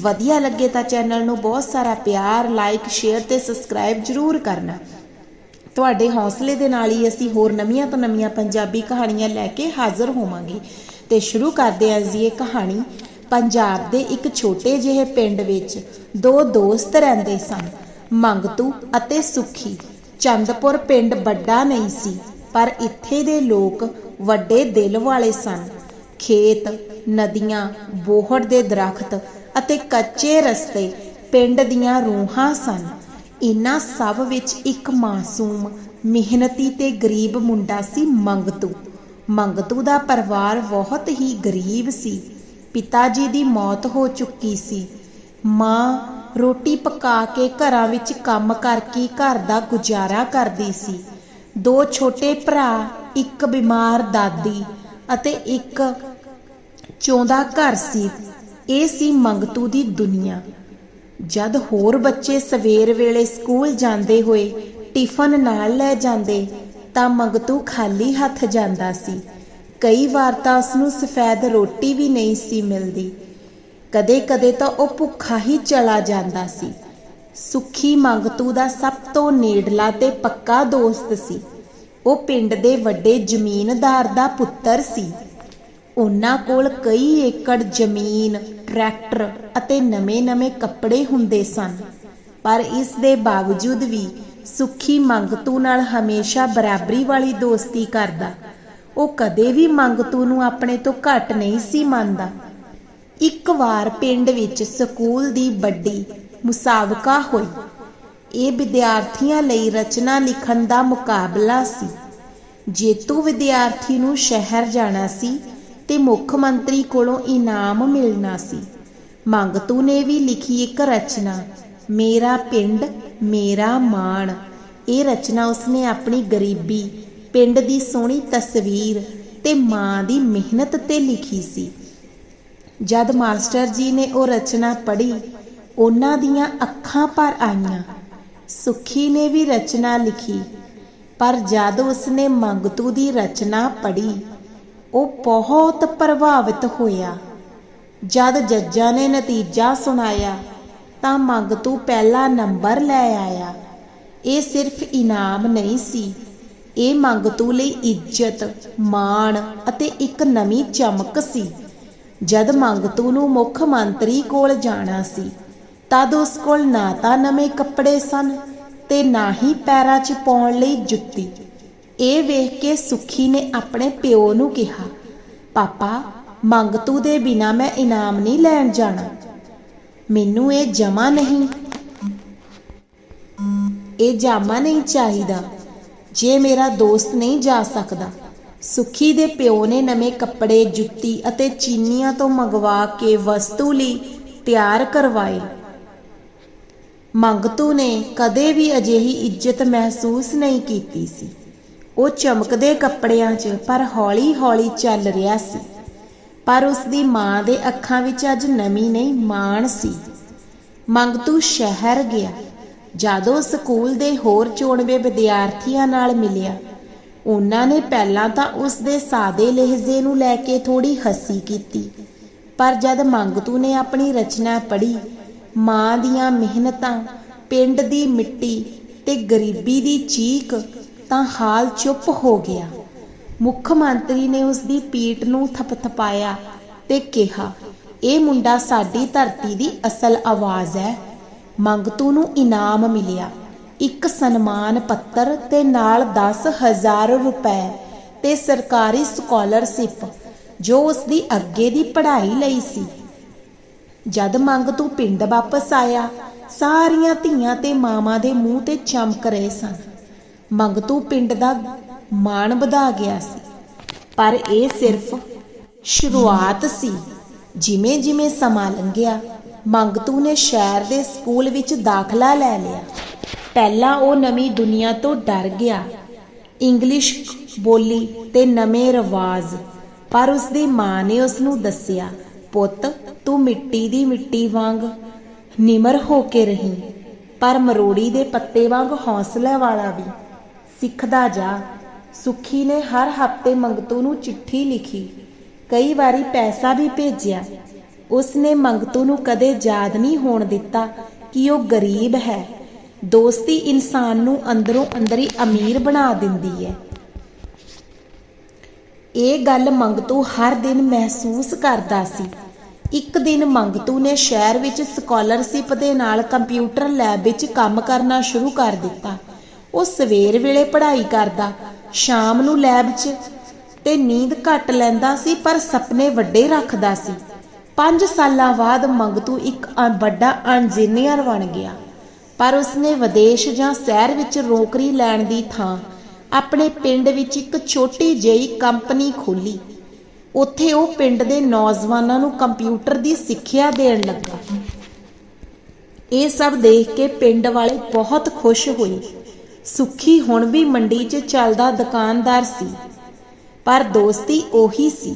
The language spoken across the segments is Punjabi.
ਵਧੀਆ ਲੱਗੇ ਤਾਂ ਚੈਨਲ ਨੂੰ ਬਹੁਤ ਸਾਰਾ ਪਿਆਰ ਲਾਈਕ ਸ਼ੇਅਰ ਤੇ ਸਬਸਕ੍ਰਾਈਬ ਜ਼ਰੂਰ ਕਰਨਾ। ਤੁਹਾਡੇ ਹੌਸਲੇ ਦੇ ਨਾਲ ਹੀ ਅਸੀਂ ਹੋਰ ਨਵੀਆਂ ਤੋਂ ਨਵੀਆਂ ਪੰਜਾਬੀ ਕਹਾਣੀਆਂ ਲੈ ਕੇ ਹਾਜ਼ਰ ਹੋਵਾਂਗੇ। ਤੇ ਸ਼ੁਰੂ ਕਰਦੇ ਹਾਂ ਜੀ ਇਹ ਕਹਾਣੀ, ਪੰਜਾਬ ਦੇ ਇੱਕ ਛੋਟੇ ਜਿਹੇ ਪਿੰਡ ਵਿੱਚ ਦੋ ਦੋਸਤ ਰਹਿੰਦੇ ਸਨ, ਮੰਗਤੂ ਅਤੇ ਸੁਖੀ। ਚੰਦਪੁਰ ਪਿੰਡ ਵੱਡਾ ਨਹੀਂ ਸੀ, ਪਰ ਇੱਥੇ ਦੇ ਲੋਕ ਵੱਡੇ ਦਿਲ ਵਾਲੇ ਸਨ। ਖੇਤ, ਨਦੀਆਂ, ਬੋਹੜ ਦੇ ਦਰਖਤ ਅਤੇ ਕੱਚੇ ਰਸਤੇ ਪਿੰਡ ਦੀਆਂ ਰੂਹਾਂ ਸਨ। ਇਨ੍ਹਾਂ ਸਭ ਵਿੱਚ ਇੱਕ ਮਾਸੂਮ, ਮਿਹਨਤੀ ਤੇ ਗਰੀਬ ਮੁੰਡਾ ਸੀ ਮੰਗਤੂ। ਮੰਗਤੂ ਦਾ ਪਰਿਵਾਰ ਬਹੁਤ ਹੀ ਗਰੀਬ ਸੀ। ਪਿਤਾ ਜੀ ਦੀ ਮੌਤ ਹੋ ਚੁੱਕੀ ਸੀ। ਮਾਂ ਰੋਟੀ ਪਕਾ ਕੇ ਘਰਾਂ ਵਿੱਚ ਕੰਮ ਕਰਕੇ ਘਰ ਦਾ ਗੁਜ਼ਾਰਾ ਕਰਦੀ ਸੀ। ਦੋ ਛੋਟੇ ਭਰਾ, ਇੱਕ ਬਿਮਾਰ ਦਾਦੀ ਅਤੇ ਇੱਕ ਚੌਂਦਾ ਘਰ ਸੀ। ਇਹ ਸੀ ਮੰਗਤੂ ਦੀ ਦੁਨੀਆ। ਜਦ ਹੋਰ ਬੱਚੇ ਸਵੇਰ ਵੇਲੇ ਸਕੂਲ ਜਾਂਦੇ ਹੋਏ ਟਿਫਨ ਨਾਲ ਲੈ ਜਾਂਦੇ, ਤਾਂ ਮੰਗਤੂ ਖਾਲੀ ਹੱਥ ਜਾਂਦਾ ਸੀ। ਕਈ ਵਾਰ ਤਾਂ ਉਸ ਨੂੰ ਸਫੈਦ ਰੋਟੀ ਵੀ ਨਹੀਂ ਸੀ ਮਿਲਦੀ। ਕਦੇ-ਕਦੇ ਤਾਂ ਉਹ ਭੁੱਖਾ ਹੀ ਚਲਾ ਜਾਂਦਾ ਸੀ। ਸੁਖੀ ਮੰਗਤੂ ਦਾ ਸਭ ਤੋਂ ਨੇੜਲਾ ਤੇ ਪੱਕਾ ਦੋਸਤ ਸੀ। ਉਹ ਪਿੰਡ ਦੇ ਵੱਡੇ ਜ਼ਮੀਨਦਾਰ ਦਾ ਪੁੱਤਰ ਸੀ। ਉਹਨਾਂ ਕੋਲ ਕਈ ਏਕੜ ਜ਼ਮੀਨ, ਟਰੈਕਟਰ ਅਤੇ ਨਵੇਂ-ਨਵੇਂ ਕੱਪੜੇ ਹੁੰਦੇ ਸਨ। ਪਰ ਇਸ ਦੇ ਬਾਵਜੂਦ ਵੀ ਸੁਖੀ ਮੰਗਤੂ ਨਾਲ ਹਮੇਸ਼ਾ ਬਰਾਬਰੀ ਵਾਲੀ ਦੋਸਤੀ ਕਰਦਾ। ਉਹ ਕਦੇ ਵੀ ਮੰਗਤੂ ਨੂੰ ਆਪਣੇ ਤੋਂ ਘੱਟ ਨਹੀਂ ਸੀ ਮੰਨਦਾ। ਇੱਕ ਵਾਰ ਪਿੰਡ ਵਿੱਚ ਸਕੂਲ ਦੀ ਵੱਡੀ ਮੁਸਾਬਕਾ ਹੋਈ। ਇਹ ਵਿਦਿਆਰਥੀਆਂ ਲਈ ਰਚਨਾ ਲਿਖਣ ਦਾ ਮੁਕਾਬਲਾ ਸੀ। ਜੇਤੂ ਵਿਦਿਆਰਥੀ ਨੂੰ ਸ਼ਹਿਰ ਜਾਣਾ ਸੀ ਤੇ ਮੁੱਖ ਮੰਤਰੀ ਕੋਲੋਂ ਇਨਾਮ ਮਿਲਣਾ ਸੀ। ਮੰਗਤੂ ਨੇ ਵੀ ਲਿਖੀ ਇੱਕ ਰਚਨਾ, ਮੇਰਾ ਪਿੰਡ, ਮੇਰਾ ਮਾਣ। ਇਹ ਰਚਨਾ ਉਸਨੇ ਆਪਣੀ ਗਰੀਬੀ, ਪਿੰਡ ਦੀ ਸੋਹਣੀ ਤਸਵੀਰ ਤੇ ਮਾਂ ਦੀ ਮਿਹਨਤ ਤੇ ਲਿਖੀ ਸੀ। ਜਦ ਮਾਸਟਰ ਜੀ ਨੇ ਉਹ ਰਚਨਾ ਪੜ੍ਹੀ, ਉਹਨਾਂ ਦੀਆਂ ਅੱਖਾਂ ਭਰ ਆਈਆਂ। ਸੁਖੀ ਨੇ ਵੀ ਰਚਨਾ ਲਿਖੀ, ਪਰ ਜਦ ਉਸਨੇ ਮੰਗਤੂ ਦੀ ਰਚਨਾ ਪੜ੍ਹੀ ਉਹ ਬਹੁਤ ਪ੍ਰਭਾਵਿਤ ਹੋਇਆ। ਜਦ ਜੱਜਾਂ ਨੇ ਨਤੀਜਾ ਸੁਣਾਇਆ, ਤਾਂ ਮੰਗਤੂ ਪਹਿਲਾ ਨੰਬਰ ਲੈ ਆਇਆ। ਇਹ ਸਿਰਫ ਇਨਾਮ ਨਹੀਂ ਸੀ। ਇਹ ਮੰਗਤੂ ਲਈ ਇੱਜ਼ਤ, ਮਾਣ ਅਤੇ ਇੱਕ ਨਵੀਂ ਚਮਕ ਸੀ। ਜਦ ਮੰਗਤੂ ਨੂੰ ਮੁੱਖ ਮੰਤਰੀ ਕੋਲ ਜਾਣਾ ਸੀ, ਤਦ ਉਸ ਕੋਲ ਨਾ ਤਾਂ ਨਵੇਂ ਕੱਪੜੇ ਸਨ ਤੇ ਨਾ ਹੀ ਪੈਰਾਂ 'ਚ ਪਾਉਣ ਲਈ ਜੁੱਤੀ। ਇਹ ਵੇਖ ਕੇ ਸੁਖੀ ਨੇ ਆਪਣੇ ਪਿਓ ਨੂੰ ਕਿਹਾ, ਪਾਪਾ ਮੰਗਤੂ ਦੇ ਬਿਨਾ ਮੈਂ ਇਨਾਮ ਨਹੀਂ ਲੈਣ ਜਾਣਾ। ਮੈਨੂੰ ਇਹ ਜਮਾ ਨਹੀਂ। ਇਹ ਜਾਮਾ ਨਹੀਂ ਚਾਹੀਦਾ। ਜੇ ਮੇਰਾ ਦੋਸਤ ਨਹੀਂ ਜਾ ਸਕਦਾ, ਸੁਖੀ ਦੇ ਪਿਓ ਨੇ ਨਵੇਂ ਕੱਪੜੇ, ਜੁੱਤੀ ਅਤੇ ਚੀਨੀਆਂ ਤੋਂ ਮੰਗਵਾ ਕੇ ਵਸਤੂ ਲਈ ਤਿਆਰ ਕਰਵਾਏ। ਮੰਗਤੂ ਨੇ ਕਦੇ ਵੀ ਅਜਿਹੀ ਇੱਜ਼ਤ ਮਹਿਸੂਸ ਨਹੀਂ ਕੀਤੀ ਸੀ। ਉਹ ਚਮਕਦੇ ਕੱਪੜਿਆਂ 'ਚ, ਪਰ ਹੌਲੀ-ਹੌਲੀ ਚੱਲ ਰਿਹਾ ਸੀ। ਪਰ ਉਸ ਦੀ ਮਾਂ ਦੇ ਅੱਖਾਂ ਵਿੱਚ ਅੱਜ ਨਮੀ ਨਹੀਂ, ਮਾਣ ਸੀ। ਮੰਗਤੂ ਸ਼ਹਿਰ ਗਿਆ। ਜਦੋਂ ਸਕੂਲ ਦੇ ਹੋਰ ਚੋਣਵੇਂ ਵਿਦਿਆਰਥੀਆਂ ਨਾਲ ਮਿਲਿਆ, ਉਹਨਾਂ ਨੇ ਪਹਿਲਾਂ ਤਾਂ ਉਸ ਦੇ ਸਾਦੇ ਲਹਿਜ਼ੇ ਨੂੰ ਲੈ ਕੇ ਥੋੜੀ ਹੱਸੀ ਕੀਤੀ। ਪਰ ਜਦ ਮੰਗਤੂ ਨੇ ਆਪਣੀ ਰਚਨਾ ਪੜ੍ਹੀ, ਮਾਂ ਦੀਆਂ ਮਿਹਨਤਾਂ, ਪਿੰਡ ਦੀ ਮਿੱਟੀ ਤੇ ਗਰੀਬੀ ਦੀ ਚੀਕ ਤਾਂ ਹਾਲ ਚੁੱਪ ਹੋ ਗਿਆ। ਮੁੱਖ ਮੰਤਰੀ ਨੇ ਉਸ ਦੀ ਪੀਠ ਨੂੰ ਥਪਥਪਾਇਆ ਤੇ ਕਿਹਾ, ਇਹ ਮੁੰਡਾ ਸਾਡੀ ਧਰਤੀ ਦੀ ਅਸਲ ਆਵਾਜ਼ ਹੈ। ਮੰਗਤੂ ਨੂੰ ਇਨਾਮ ਮਿਲਿਆ। ਇੱਕ ਸਨਮਾਨ ਪੱਤਰ ਤੇ ਨਾਲ 10000 ਰੁਪਏ ਤੇ ਸਰਕਾਰੀ ਸਕਾਲਰਸ਼ਿਪ, ਜੋ ਉਸ ਦੀ ਅੱਗੇ ਦੀ ਪੜ੍ਹਾਈ ਲਈ ਸੀ। ਜਦ ਮੰਗਤੂ ਪਿੰਡ ਵਾਪਸ ਆਇਆ, ਸਾਰੀਆਂ ਧੀਆਂ ਤੇ ਮਾਵਾਂ ਦੇ ਮੂੰਹ ਤੇ ਚਮਕ ਰਹੇ ਸਨ। ਮੰਗਤੂ ਪਿੰਡ ਦਾ ਮਾਣ ਵਧਾ ਗਿਆ ਸੀ। ਪਰ ਇਹ ਸਿਰਫ ਸ਼ੁਰੂਆਤ ਸੀ। ਜਿਵੇਂ ਜਿਵੇਂ ਸਮਾਂ ਲੰਘਿਆ ਮੰਗਤੂ ਨੇ ਸ਼ਹਿਰ ਦੇ ਸਕੂਲ ਵਿੱਚ ਦਾਖਲਾ ਲੈ ਲਿਆ। ਪਹਿਲਾਂ ਉਹ ਨਵੀਂ ਦੁਨੀਆ ਤੋਂ ਡਰ ਗਿਆ। ਇੰਗਲਿਸ਼ ਬੋਲੀ ਤੇ ਨਵੇਂ ਰਿਵਾਜ। ਪਰ ਉਸ ਦੀ ਮਾਂ ਨੇ ਉਸ ਨੂੰ ਦੱਸਿਆ, ਪੁੱਤ, ਤੂੰ ਮਿੱਟੀ ਦੀ ਮਿੱਟੀ ਵਾਂਗ ਨਿਮਰ ਹੋ ਕੇ ਰਹੀਂ। ਪਰ ਮਰੋੜੀ ਦੇ ਪੱਤੇ ਵਾਂਗ ਹੌਸਲੇ ਵਾਲਾ ਵੀ। ਸਿੱਖਦਾ ਜਾ। ਸੁਖੀ ਨੇ ਹਰ ਹਫ਼ਤੇ ਮੰਗਤੂ ਨੂੰ ਚਿੱਠੀ ਲਿਖੀ। ਕਈ ਵਾਰੀ ਪੈਸਾ ਵੀ ਭੇਜਿਆ। ਉਸ ਨੇ ਮੰਗਤੂ ਨੂੰ ਕਦੇ ਯਾਦ ਨਹੀਂ ਹੋਣ ਦਿੱਤਾ ਕਿ ਉਹ ਗਰੀਬ ਹੈ। ਦੋਸਤੀ ਇਨਸਾਨ ਨੂੰ ਅੰਦਰੋਂ ਅੰਦਰ ਹੀ ਅਮੀਰ ਬਣਾ ਦਿੰਦੀ ਹੈ। ਇਹ ਗੱਲ ਮੰਗਤੂ ਹਰ ਦਿਨ ਮਹਿਸੂਸ ਕਰਦਾ ਸੀ। ਇੱਕ ਦਿਨ ਮੰਗਤੂ ਨੇ ਸ਼ਹਿਰ ਵਿੱਚ ਸਕਾਲਰਸ਼ਿਪ ਦੇ ਨਾਲ ਕੰਪਿਊਟਰ ਲੈਬ ਵਿੱਚ ਕੰਮ ਕਰਨਾ ਸ਼ੁਰੂ ਕਰ ਦਿੱਤਾ। ਉਹ ਸਵੇਰ ਵੇਲੇ ਪੜ੍ਹਾਈ ਕਰਦਾ, ਸ਼ਾਮ ਨੂੰ ਲੈਬ 'ਚ ਤੇ ਨੀਂਦ ਘੱਟ ਲੈਂਦਾ ਸੀ, ਪਰ ਸੁਪਨੇ ਵੱਡੇ ਰੱਖਦਾ ਸੀ। 5 ਸਾਲਾਂ ਬਾਅਦ ਮੰਗਤੂ ਇੱਕ ਵੱਡਾ ਇੰਜੀਨੀਅਰ ਬਣ ਗਿਆ। ਪਰ ਉਸਨੇ ਵਿਦੇਸ਼ ਜਾਂ ਸ਼ਹਿਰ ਵਿੱਚ ਨੌਕਰੀ ਲੈਣ ਦੀ ਥਾਂ, ਆਪਣੇ ਪਿੰਡ ਵਿੱਚ ਇੱਕ ਛੋਟੀ ਜਿਹੀ ਕੰਪਨੀ ਖੋਲੀ ਉੱਥੇ ਉਹ ਪਿੰਡ ਦੇ ਨੌਜਵਾਨਾਂ ਨੂੰ ਕੰਪਿਊਟਰ ਦੀ ਸਿੱਖਿਆ ਦੇਣ ਲੱਗਾ। ਇਹ ਸਭ ਦੇਖ ਕੇ ਪਿੰਡ ਵਾਲੇ ਬਹੁਤ ਖੁਸ਼ ਹੋਏ। ਸੁੱਖੀ ਹੁਣ ਵੀ ਮੰਡੀ 'ਚ ਚੱਲਦਾ ਦੁਕਾਨਦਾਰ ਸੀ। ਪਰ ਦੋਸਤੀ ਉਹੀ ਸੀ।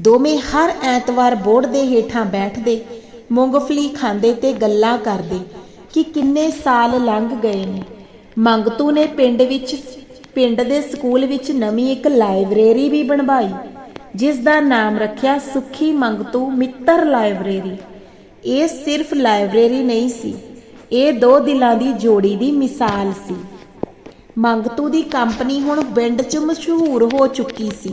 ਦੋਵੇਂ ਹਰ ਐਤਵਾਰ ਬੋਰਡ ਦੇ ਹੇਠਾਂ ਬੈਠਦੇ, ਮੂੰਗਫਲੀ ਖਾਂਦੇ ਤੇ ਗੱਲਾਂ ਕਰਦੇ ਕਿ ਕਿੰਨੇ ਸਾਲ ਲੰਘ ਗਏ ਨੇ। ਮੰਗਤੂ ਨੇ ਪਿੰਡ ਵਿੱਚ, ਪਿੰਡ ਦੇ ਸਕੂਲ ਵਿੱਚ ਨਵੀਂ ਇੱਕ ਲਾਇਬ੍ਰੇਰੀ ਵੀ ਬਣਵਾਈ, ਜਿਸ ਦਾ ਨਾਮ ਰੱਖਿਆ ਸੁਖੀ ਮੰਗਤੂ ਮਿੱਤਰ ਲਾਇਬ੍ਰੇਰੀ। ਇਹ ਸਿਰਫ ਲਾਇਬ੍ਰੇਰੀ ਨਹੀਂ ਸੀ, ਇਹ ਦੋ ਦਿਲਾਂ ਦੀ ਜੋੜੀ ਦੀ ਮਿਸਾਲ ਸੀ। ਮੰਗਤੂ ਦੀ ਕੰਪਨੀ ਹੁਣ ਪਿੰਡ 'ਚ ਮਸ਼ਹੂਰ ਹੋ ਚੁੱਕੀ ਸੀ।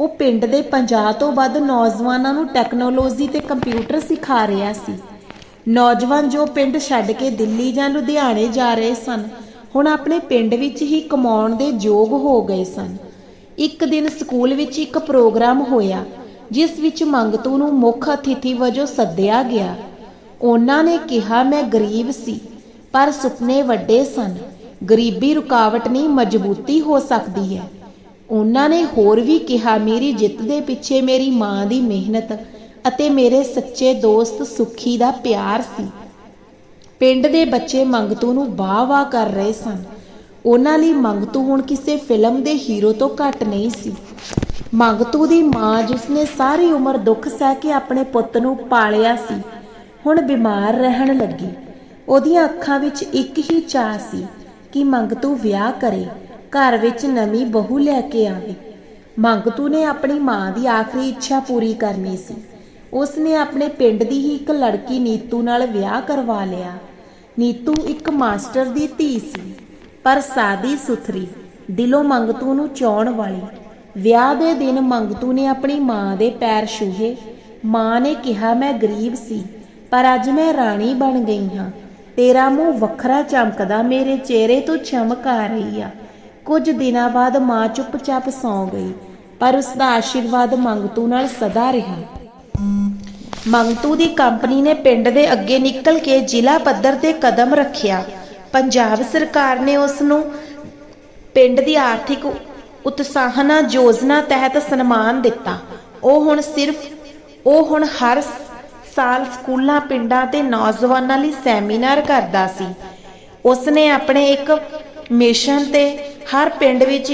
ਉਹ ਪਿੰਡ ਦੇ 50 ਤੋਂ ਵੱਧ ਨੌਜਵਾਨਾਂ ਨੂੰ ਟੈਕਨੋਲੋਜੀ ਤੇ ਕੰਪਿਊਟਰ ਸਿਖਾ ਰਿਹਾ ਸੀ। ਨੌਜਵਾਨ ਜੋ ਪਿੰਡ ਛੱਡ ਕੇ ਦਿੱਲੀ ਜਾਂ ਲੁਧਿਆਣੇ ਜਾ ਰਹੇ ਸਨ, ਹੁਣ ਆਪਣੇ ਪਿੰਡ ਵਿੱਚ ਹੀ ਕਮਾਉਣ ਦੇ ਯੋਗ ਹੋ ਗਏ ਸਨ। ਇੱਕ ਦਿਨ ਸਕੂਲ ਵਿੱਚ ਇੱਕ ਪ੍ਰੋਗਰਾਮ ਹੋਇਆ, ਜਿਸ ਵਿੱਚ ਮੰਗਤੂ ਨੂੰ ਮੁੱਖ ਅਤਿਥੀ ਵਜੋਂ ਸੱਦਿਆ ਗਿਆ। ਉਹਨਾਂ ਨੇ ਕਿਹਾ, ਮੈਂ ਗਰੀਬ ਸੀ, ਪਰ ਸੁਪਨੇ ਵੱਡੇ ਸਨ। ਗਰੀਬੀ ਰੁਕਾਵਟ ਨਹੀਂ, ਮਜ਼ਬੂਤੀ ਹੋ ਸਕਦੀ ਹੈ। ਉਹਨਾਂ ਨੇ ਹੋਰ ਵੀ ਕਿਹਾ, ਮੇਰੀ ਜਿੱਤ ਦੇ ਪਿੱਛੇ ਮੇਰੀ ਮਾਂ ਦੀ ਮਿਹਨਤ ਅਤੇ ਮੇਰੇ ਸੱਚੇ ਦੋਸਤ ਸੁਖੀ ਦਾ ਪਿਆਰ ਸੀ। ਪਿੰਡ ਦੇ ਬੱਚੇ ਮੰਗਤੂ ਨੂੰ ਵਾਹ-ਵਾਹ ਕਰ ਰਹੇ ਸਨ। ਉਹਨਾਂ ਲਈ ਮੰਗਤੂ ਹੁਣ ਕਿਸੇ ਫਿਲਮ ਦੇ ਹੀਰੋ ਤੋਂ ਘੱਟ ਨਹੀਂ ਸੀ। ਮੰਗਤੂ ਦੀ ਮਾਂ ਜਿਸਨੇ ਸਾਰੀ ਉਮਰ ਦੁੱਖ ਸਹਿ ਕੇ ਆਪਣੇ ਪੁੱਤ ਨੂੰ ਪਾਲਿਆ ਸੀ, ਹੁਣ ਬਿਮਾਰ ਰਹਿਣ ਲੱਗੀ। ਉਹਦੀਆਂ ਅੱਖਾਂ ਵਿੱਚ ਇੱਕ ਹੀ ਚਾਹ ਸੀ। ਕਿ ਮੰਗਤੂ ਵਿਆਹ ਕਰੇ? ਘਰ ਵਿੱਚ ਨਵੀਂ ਬਹੂ ਲੈ ਕੇ ਆਵੇ। ਮੰਗਤੂ ਨੇ ਆਪਣੀ ਮਾਂ ਦੀ ਆਖਰੀ ਇੱਛਾ ਪੂਰੀ ਕਰਨੀ ਸੀ। ਉਸ ਨੇ ਆਪਣੇ ਪਿੰਡ ਦੀ ਹੀ ਇੱਕ ਲੜਕੀ ਨੀਤੂ ਨਾਲ ਵਿਆਹ ਕਰਵਾ ਲਿਆ। ਨੀਤੂ ਇੱਕ ਮਾਸਟਰ ਦੀ ਧੀ ਸੀ, ਪਰ ਸਾਦੀ ਸੁਥਰੀ, ਦਿਲੋਂ ਮੰਗਤੂ ਨੂੰ ਚਾਉਣ ਵਾਲੀ। ਵਿਆਹ ਦੇ ਦਿਨ ਮੰਗਤੂ ਨੇ ਆਪਣੀ ਮਾਂ ਦੇ ਪੈਰ ਛੂਹੇ। ਮਾਂ ਨੇ ਕਿਹਾ, ਮੈਂ ਗਰੀਬ ਸੀ, ਪਰ ਅੱਜ ਮੈਂ ਰਾਣੀ ਬਣ ਗਈ ਹਾਂ। ਤੇਰਾ ਮੂੰਹ ਵੱਖਰਾ ਚਮਕਦਾ, ਮੇਰੇ ਚਿਹਰੇ ਤੋਂ ਚਮਕ ਆ ਰਹੀ ਆ। ਕੁਝ ਦਿਨਾਂ ਬਾਅਦ ਮਾਂ ਚੁੱਪਚਾਪ ਸੌਂ ਗਈ, ਪਰ ਉਸ ਦਾ ਆਸ਼ੀਰਵਾਦ ਮੰਗਤੂ ਨਾਲ ਸਦਾ ਰਿਹਾ। ਮੰਗਤੂ ਦੀ ਕੰਪਨੀ ਨੇ ਪਿੰਡ ਦੇ ਅੱਗੇ ਨਿਕਲ ਕੇ ਜ਼ਿਲ੍ਹਾ ਪੱਧਰ ਤੇ ਕਦਮ ਰੱਖਿਆ। ਪੰਜਾਬ ਸਰਕਾਰ ਨੇ ਉਸ ਨੂੰ ਪਿੰਡ ਦੀ ਆਰਥਿਕ ਉਤਸ਼ਾਹਨਾ ਯੋਜਨਾ ਤਹਿਤ ਸਨਮਾਨ ਦਿੱਤਾ। ਉਹ ਹੁਣ ਸਿਰਫ, ਉਹ ਹੁਣ ਹਰ ਸਾਲ ਸਕੂਲਾਂ, ਪਿੰਡਾਂ ਤੇ ਨੌਜਵਾਨਾਂ ਲਈ ਸੈਮੀਨਾਰ ਕਰਦਾ ਸੀ। ਉਸ ਨੇ ਆਪਣੇ ਇੱਕ ਮਿਸ਼ਨ ਤੇ ਹਰ ਪਿੰਡ ਵਿੱਚ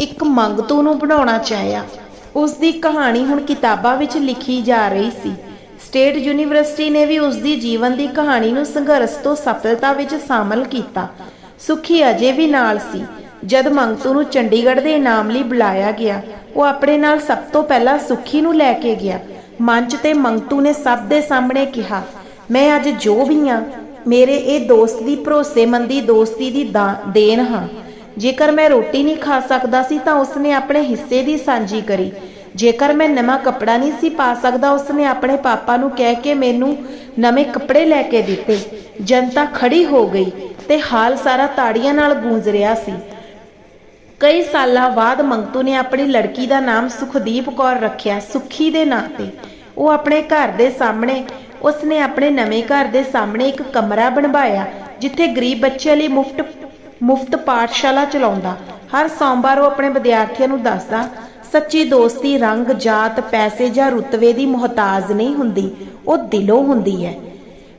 ਇੱਕ- ਮੰਗਤੂ ਨੂੰ ਬਣਾਉਣਾ ਚਾਹਿਆ। ਉਸ ਦੀ ਕਹਾਣੀ ਹੁਣ ਕਿਤਾਬਾਂ ਵਿੱਚ ਲਿਖੀ ਜਾ ਰਹੀ ਸੀ। ਸਟੇਟ ਯੂਨੀਵਰਸਿਟੀ ਨੇ ਵੀ ਉਸ ਦੀ ਜੀਵਨ ਦੀ ਕਹਾਣੀ ਨੂੰ ਸੰਘਰਸ਼ ਤੋਂ ਸਫਲਤਾ ਵਿੱਚ ਸ਼ਾਮਲ ਕੀਤਾ। ਸੁਖੀ ਅਜੇ ਵੀ ਨਾਲ ਸੀ। ਜਦ ਮੰਗਤੂ ਨੂੰ ਚੰਡੀਗੜ੍ਹ ਦੇ ਇਨਾਮ ਲਈ ਬੁਲਾਇਆ ਗਿਆ, ਉਹ ਆਪਣੇ ਨਾਲ ਸਭ ਤੋਂ ਪਹਿਲਾਂ ਸੁਖੀ ਨੂੰ ਲੈ ਕੇ ਗਿਆ। ਮੰਚ ਤੇ ਮੰਗਤੂ ਨੇ ਸਭ ਦੇ ਸਾਹਮਣੇ ਕਿਹਾ, ਮੈਂ ਅੱਜ ਜੋ ਵੀ ਹਾਂ, ਮੇਰੇ ਇਹ ਦੋਸਤ ਦੀ ਭਰੋਸੇਮੰਦੀ ਦੋਸਤੀ ਦੀ ਦੇਣ ਹਾਂ। ਜੇਕਰ ਮੈਂ ਰੋਟੀ ਨਹੀਂ ਖਾ ਸਕਦਾ ਸੀ ਤਾਂ ਉਸਨੇ ਆਪਣੇ ਹਿੱਸੇ ਦੀ ਸਾਂਝੀ ਕਰੀ। ਜੇਕਰ ਮੈਂ ਨਵਾਂ ਕੱਪੜਾ ਨਹੀਂ ਸੀ ਪਾ ਸਕਦਾ, ਉਸਨੇ ਆਪਣੇ ਪਾਪਾ ਨੂੰ ਕਹਿ ਕੇ ਮੈਨੂੰ ਨਵੇਂ ਕੱਪੜੇ ਲੈ ਕੇ ਦਿੱਤੇ। ਜਨਤਾ ਖੜੀ ਹੋ ਗਈ ਤੇ ਹਾਲ ਸਾਰਾ ਤਾੜੀਆਂ ਨਾਲ ਗੂੰਜ ਰਿਹਾ ਸੀ। ਕਈ ਸਾਲਾਂ ਬਾਅਦ ਮੰਗਤੂ ਨੇ ਆਪਣੀ ਲੜਕੀ ਦਾ ਨਾਮ ਸੁਖਦੀਪ ਕੌਰ ਰੱਖਿਆ ਸੁਖੀ ਦੇ ਨਾਂ ਤੇ। ਉਹ ਆਪਣੇ ਘਰ ਦੇ ਸਾਹਮਣੇ, ਉਸਨੇ ਆਪਣੇ ਨਵੇਂ ਘਰ ਦੇ ਸਾਹਮਣੇ ਇੱਕ ਕਮਰਾ ਬਣਵਾਇਆ, ਜਿੱਥੇ ਗਰੀਬ ਬੱਚਿਆਂ ਲਈ ਮੁਫਤ ਮੁਫਤ ਪਾਠਸ਼ਾਲਾ ਚਲਾਉਂਦਾ। ਹਰ ਸੋਮਵਾਰ ਉਹ ਆਪਣੇ ਵਿਦਿਆਰਥੀਆਂ ਨੂੰ ਦੱਸਦਾ, ਸੱਚੀ ਦੋਸਤੀ, ਰੰਗ, ਜਾਤ, ਪੈਸੇ ਜਾਂ ਰੁਤਬੇ ਦੀ ਮੁਹਤਾਜ ਨਹੀਂ ਹੁੰਦੀ, ਉਹ ਦਿਲੋਂ ਹੁੰਦੀ ਹੈ।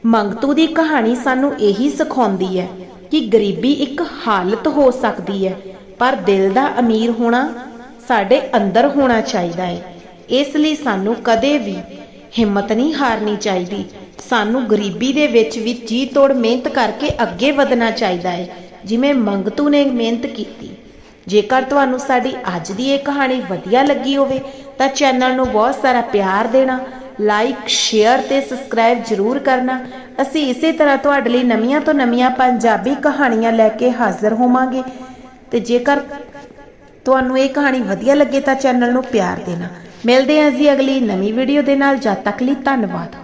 ਮੰਗਤੂ ਦੀ ਕਹਾਣੀ ਸਾਨੂੰ ਇਹੀ ਸਿਖਾਉਂਦੀ ਹੈ ਕਿ ਗਰੀਬੀ ਇੱਕ ਹਾਲਤ ਹੋ ਸਕਦੀ ਹੈ। ਪਰ ਦਿਲ ਦਾ ਅਮੀਰ ਹੋਣਾ ਸਾਡੇ ਅੰਦਰ ਹੋਣਾ ਚਾਹੀਦਾ ਹੈ ਇਸ ਲਈ ਸਾਨੂੰ ਕਦੇ ਵੀ ਹਿੰਮਤ ਨਹੀਂ ਹਾਰਨੀ ਚਾਹੀਦੀ। ਸਾਨੂੰ ਗਰੀਬੀ ਦੇ ਵਿੱਚ ਵੀ ਜੀ ਤੋੜ ਮਿਹਨਤ ਕਰਕੇ ਅੱਗੇ ਵਧਣਾ ਚਾਹੀਦਾ ਹੈ ਜਿਵੇਂ ਮੰਗਤੂ ਨੇ ਮਿਹਨਤ ਕੀਤੀ। ਜੇਕਰ ਤੁਹਾਨੂੰ ਸਾਡੀ ਅੱਜ ਦੀ ਇਹ ਕਹਾਣੀ ਵਧੀਆ ਲੱਗੀ ਹੋਵੇ, ਤਾਂ ਚੈਨਲ ਨੂੰ ਬਹੁਤ ਸਾਰਾ ਪਿਆਰ ਦੇਣਾ ਲਾਈਕ ਸ਼ੇਅਰ ਤੇ ਸਬਸਕ੍ਰਾਈਬ ਜ਼ਰੂਰ ਕਰਨਾ। ਅਸੀਂ ਇਸੇ ਤਰ੍ਹਾਂ ਤੁਹਾਡੇ ਲਈ ਨਵੀਆਂ ਤੋਂ ਨਵੀਆਂ ਪੰਜਾਬੀ ਕਹਾਣੀਆਂ ਲੈ ਕੇ ਹਾਜ਼ਰ ਹੋਵਾਂਗੇ। ਤੇ ਜੇਕਰ ਤੁਹਾਨੂੰ ਇਹ ਕਹਾਣੀ ਵਧੀਆ ਲੱਗੇ ਤਾਂ ਚੈਨਲ ਨੂੰ ਪਿਆਰ ਦੇਣਾ। ਮਿਲਦੇ ਹਾਂ ਜੀ ਅਗਲੀ ਨਵੀਂ ਵੀਡੀਓ ਦੇ ਨਾਲ। ਜਦ ਤੱਕ ਲਈ ਧੰਨਵਾਦ।